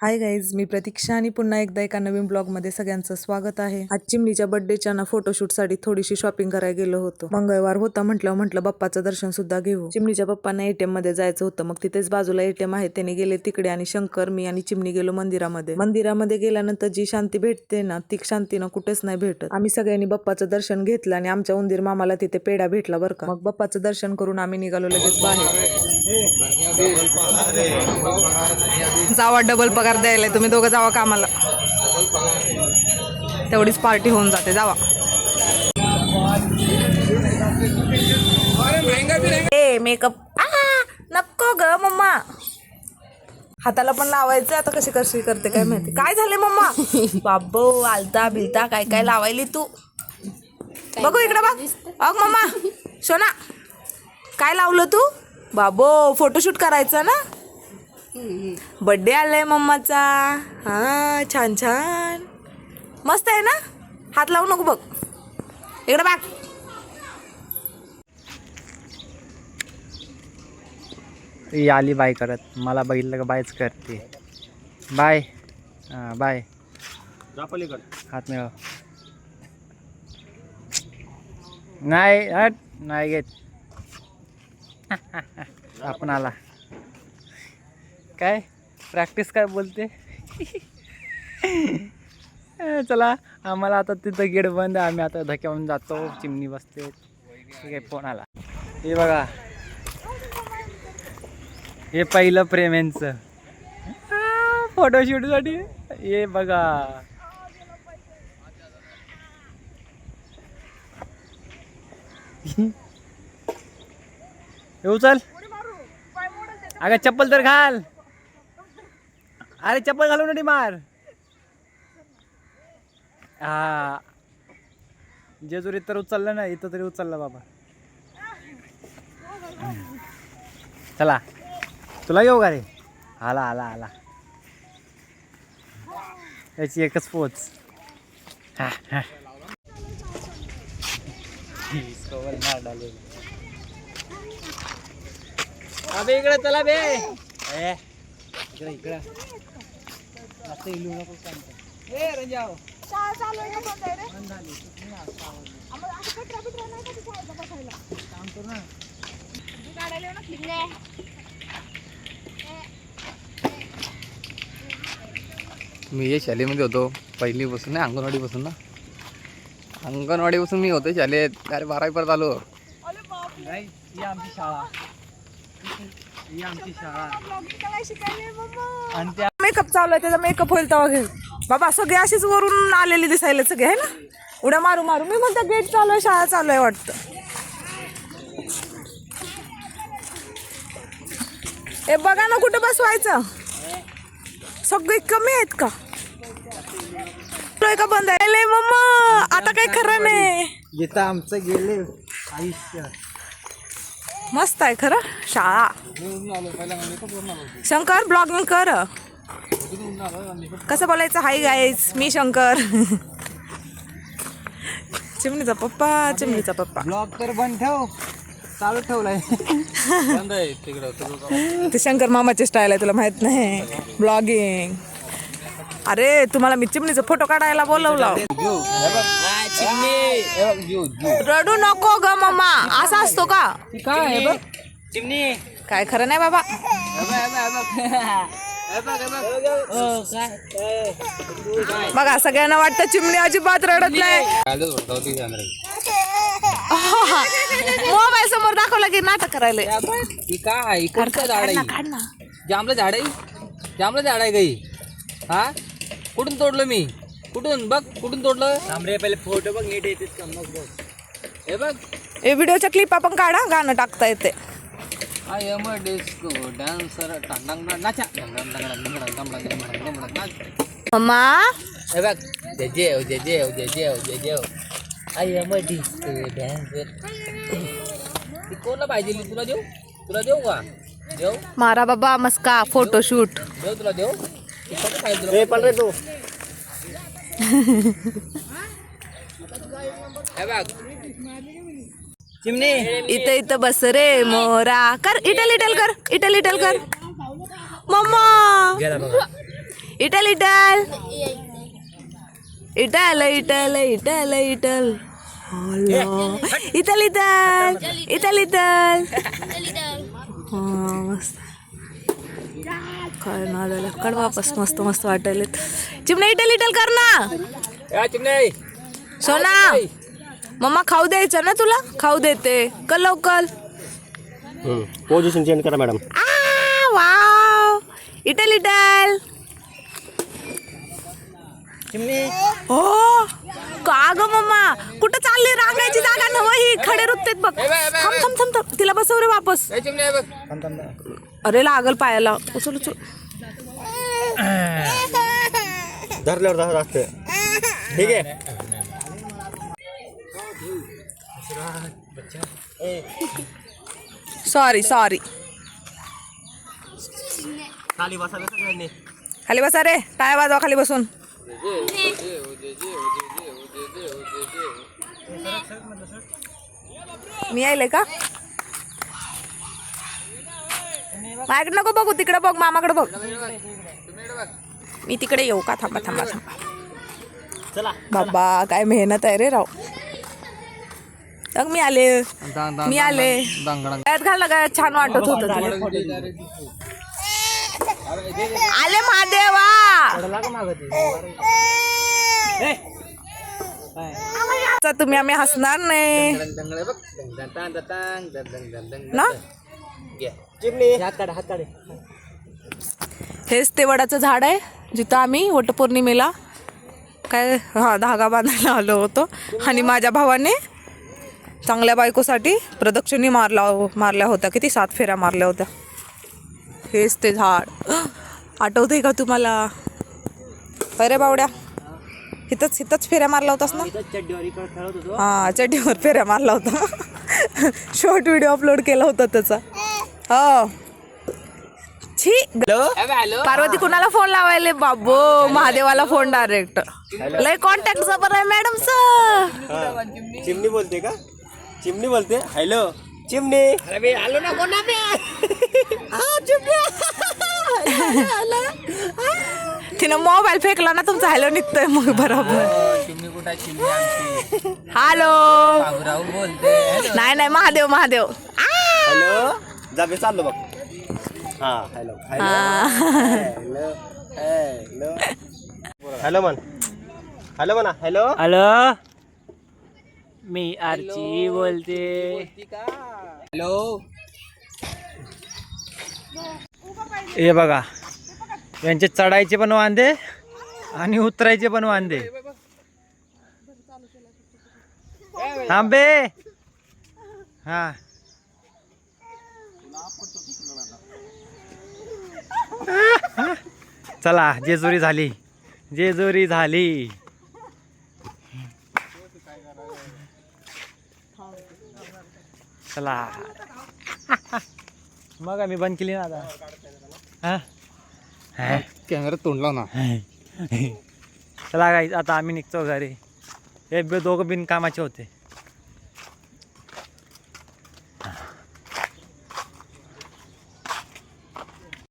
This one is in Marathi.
हाय गाईज मी प्रतीक्षा आणि पुन्हा एकदा एका नवीन ब्लॉगमध्ये सगळ्यांचं स्वागत आहे. आज चिमणीच्या बर्थडेच्या ना फोटोशूटसाठी थोडीशी शॉपिंग करायला गेलो होतो. मंगळवार होता म्हटलं म्हटलं बाप्पाचं दर्शन सुद्धा घेऊ. चिमणीच्या बाप्पांना एटीएममध्ये जायचं होतं. मग तिथेच बाजूला एटीएम आहे. त्याने गेले तिकडे आणि शंकर मी आणि चिमणी गेलो मंदिरामध्ये. मंदिरामध्ये गेल्यानंतर जी शांती भेटते ना ती शांती ना कुठेच नाही भेटत. आम्ही सगळ्यांनी बाप्पाचं दर्शन घेतलं आणि आमच्या उंदीर मामाला तिथे पेढा भेटला बरं का. मग बाप्पाचं दर्शन करून आम्ही निघालो लगेच बाहेर. जावा डबल पगार. द्यायला तुम्ही दोघं जावा कामाला. तेवढीच पार्टी होऊन जाते. जावा. ए मेकअप नको ग मम्मा. हाताला पण लावायचं आता कशी कशी करते काय माहिती. काय झाले मम्मा? बाबो आलता बिलता काय काय लावायली तू? बघू इकडं बघ. अग मम्मा. सोना काय लावलं तू? बाबो फोटोशूट करायचं ना? बड्डे आलाय मम्माचा. हा छान छान. मस्त आहे ना? हात लावू नको बघ. इकडे बाग ती आली बाय करत. मला बघितलं का बायच करते. बाय. हां बाय. हात मिळव. नाही हट. नाही घेत. आपण आला. काय? प्रॅक्टिस काय बोलते? चला आम्हाला आता तिथं गेट बंद आहे. आम्ही आता धक्यावून जातो. चिमणी बसते. ठीक आहे फोन आला. हे बघा. हे पहिलं प्रेम यांचं. फोटोशूटसाठी हे बघा. येऊ चल. अगं चप्पल तर घाल. अरे चप्पल घालून नाही मार. हा. जेजुरीत तर उचललं ना इथं तरी उचललं बाबा. चला. तुला येऊ का रे? आला आला आला. याची एकच पोच. हा, हा. इसको मार डाले अबे इकडे. चला इलू नको सांगतो. ए रंजाव बंद. तू ना, काम करू ना. मी या शाळेमध्ये होतो पहिलीपासून नाही अंगणवाडीपासून ना. अंगणवाडीपासून मी होतो शाळेत. अरे बारावीपर्यंत आलो. नाही ही आमची शाळा. ही आमची शाळा. आणि त्या मेकअप चालू आहे त्याचा मेकअप होईल तेव्हा घेऊ बाबा सगळे असेच वरून आलेले दिसायला सगळे आहे ना? उड्या मारू मारू. मी म्हणते गेट चालू आहे शाळा चालू आहे वाटतं. ए बघा ना कुठं बसवायचं. सगळे कमी आहेत का? का बंद आहे. मम्मा आता काही खरं नाही. इथं आमचं गेले आयुष्य. मस्त आहे खरं? शाळा. शंकर ब्लॉगिंग कर. कसं बोलायचं? हाय गाईज मी शंकर. चिमणीचा पप्पा चिमणीचा पप्पा. ब्लॉग तर बंद ठेव. चालू ठेवलाय. बंद आहे तिकडं. ते शंकर मामाची स्टाईल आहे तुला माहीत नाही. ब्लॉगिंग अरे तुम्हाला मी चिमणीचा फोटो काढायला बोलवलं. रडू नको ग मामा. असा असतो का? काय बघ. चिमणी काय खरं नाही बाबा. बघा. सगळ्यांना वाटतं चिमणी अजिबात रडत नाही. मोबाईल समोर दाखवलं की नाटक करायला. ही काय झाड आहे? जांभलं झाड आहे? जांभलं झाड आहे गाई हा? कुठून तोडलं मी? कुठून? बघ कुठून तोडलं? थांबरे पहिले फोटो बघ नीट येतेच का? मग बघ. हे बघ. हे व्हिडिओच्या क्लिप आपण काढा गाणं टाकता येते. I am a disco dancer नाचा मम्मा हे बघ जे जेव जे जेव जे जेव जे जेव I am a disco dancer ती कोणला पाहिजे तुला देऊ तुला देऊ का देऊ मारा बाबा मस्का फोटोशूट देऊ तुला देऊ ती कोणला पाहिजे तुला रे पण रे तू हे बघ चिमणी. इथं इथं बस रे मोरा. कर इटल इटल कर इटल इटल कर. मम्मा. इटल इटल इटल इटल. इटल इटल. इटल इटल इटल इटल मस्त. काय ना झालं. कड वापस मस्त मस्त वाटायला चिमणे इटल इटल कर ना. सोना. मम्मा खाऊ द्यायचं ना तुला? खाऊ देते. कल लवकर. पोझिशन चेंज करा मॅडम. आ वाव. इटल इटल. हो. का ग मम्मा? कुठं चालली? रांगायची जागा नव ही खडे रुततेत बघ. थांब थांब थांब थांब. तिला बसव रे वापस. अरे लागल पायाला. उचल उचल. धरल्यावर धर असते ठीक आहे? सॉरी सॉरी खाली बसायला सगळ्यांनी. खाली बसा रे. टाळ्या वाजवा खाली बसून? मी यायले का? माझ्याकडे नको बघू तिकडे बघ मामाकडे बघ. मी तिकडे येऊ का? थांबा थांबा थांबा. चला. बाबा काय मेहनत आहे रे राव. मग मी आले. मी आले. गळ्यात घाललं गळ्यात छान वाटत होत आले महादेवा. आता तुम्ही आम्ही हसणार नाही. ना? हेच ते वडाचं झाड आहे जिथं आम्ही वटपौर्णिमेला काय हा धागा बांधायला आलो होतो. आणि माझ्या भावाने चांगल्या बायकोसाठी प्रदक्षिणी मारला मारल्या होत्या. किती सात फेऱ्या मारल्या होत्या. हेच ते झाड. आठवतंय का तुम्हाला? अरे बावड्या. इथंच इथंच फेऱ्या मारला होतास ना? चड्डीवर इकडे खेळत होतो. हा चड्डीवर फेऱ्या मारला होता. शॉर्ट व्हिडिओ अपलोड केला होता त्याचा. हो. छी. अबे, हॅलो पार्वती कुणाला फोन लावायले? बाबो महादेवाला फोन डायरेक्ट लय कॉन्टॅक्ट जबर आहे मॅडम सर चिमणी बोलते का? चिमणी बोलते. हॅलो. चिमणी. अरे बे, आलो ना कोणा तिनं मोबाईल फेकला ना तुमचा हॅलो निघतोय मग बरोबर. चिमणी कुठं आहे? चिमणी आमची. हॅलो. बाबूराव बोलते. हॅलो. नाही नाही महादेव महादेव. हॅलो. जागे चाललो बघ. हा hello. Hello. Hello. Hello. Hello म्हण. हॅलो म्हणा. हॅलो. हॅलो. मी आरची बोलते. हॅलो. हे बघा यांचे चढायचे पण वांदे आणि उतरायचे पण वांदे. थांबे. हा. चला जेजुरी झाली. जेजुरी झाली. चला. मग आम्ही बंद केली ना आता. हा? हा? कॅमेरा तोंडला ना. चला गाई आता आम्ही निघतो घरी. हे बे दोघं बिन कामाचे होते.